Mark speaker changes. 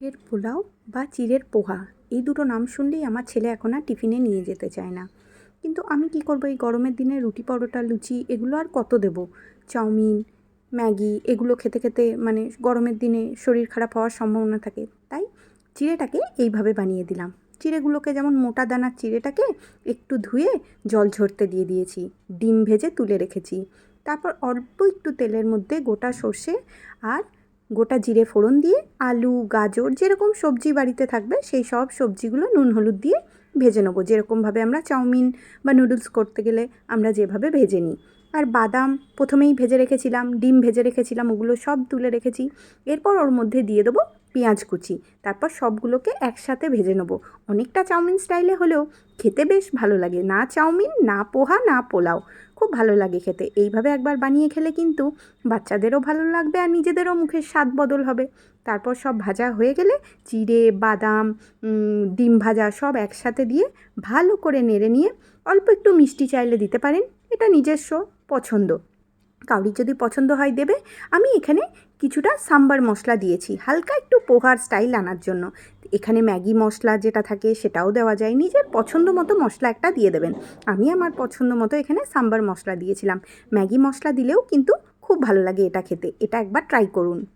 Speaker 1: এর পোলাও বা চিড়ের পোহা, এই দুটো নাম শুনলেই আমার ছেলে এখন আর টিফিনে নিয়ে যেতে চায় না। কিন্তু আমি কি করব? এই গরমের দিনে রুটি, পরোটা, লুচি, এগুলো আর কত দেবো? চাউমিন, ম্যাগি, এগুলো খেতে খেতে মানে গরমের দিনে শরীর খারাপ হওয়ার সম্ভাবনা থাকে। তাই চিড়েটাকে এইভাবে বানিয়ে দিলাম। চিড়েগুলোকে যেমন মোটা দানার চিড়েটাকে একটু ধুয়ে জল ঝরতে দিয়ে দিয়েছি, ডিম ভেজে তুলে রেখেছি। তারপর অল্প একটু তেলের মধ্যে গোটা সর্ষে আর গোটা জিরে ফোড়ন দিয়ে, আলু, গাজর যেরকম সবজি বাড়িতে থাকবে, সেই সব সবজিগুলো নুন হলুদ দিয়ে ভেজে নেব। যেরকমভাবে আমরা চাউমিন বা নুডলস করতে গেলে আমরা যেভাবে ভেজে নিই। আর বাদাম প্রথমেই ভেজে রেখেছিলাম, ডিম ভেজে রেখেছিলাম, ওগুলো সব তুলে রেখেছি। এরপর ওর মধ্যে দিয়ে দেবো পেঁয়াজ কুচি, তারপর সবগুলোকে একসাথে ভেজে নেব। অনেকটা চাউমিন স্টাইলে হলেও খেতে বেশ ভালো লাগে, না চাউমিন, না পোহা, না পোলাও। খুব ভালো লাগে খেতে। এইভাবে একবার বানিয়ে খেলে কিন্তু বাচ্চাদেরও ভালো লাগবে আর নিজেদেরও মুখের স্বাদ বদল হবে। তারপর সব ভাজা হয়ে গেলে চিড়ে, বাদাম ডিম ভাজা সব একসাথে দিয়ে ভালো করে নেড়ে নিয়ে অল্প একটু মিষ্টি চাইলে দিতে পারেন। এটা নিজস্ব পছন্দ। কাউরির যদি পছন্দ হয় দেবে। আমি এখানে কিছুটা সাম্বার মশলা দিয়েছি। হালকা একটু পোহার স্টাইল আনার জন্য। এখানে ম্যাগি মশলা যেটা থাকে সেটাও দেওয়া যায়। নিজের পছন্দ মতো মশলা একটা দিয়ে দেবেন। আমি আমার পছন্দ মতো এখানে সাম্বার মশলা দিয়েছিলাম। ম্যাগি মশলা দিলেও কিন্তু খুব ভালো লাগে এটা খেতে। এটা একবার ট্রাই করুন।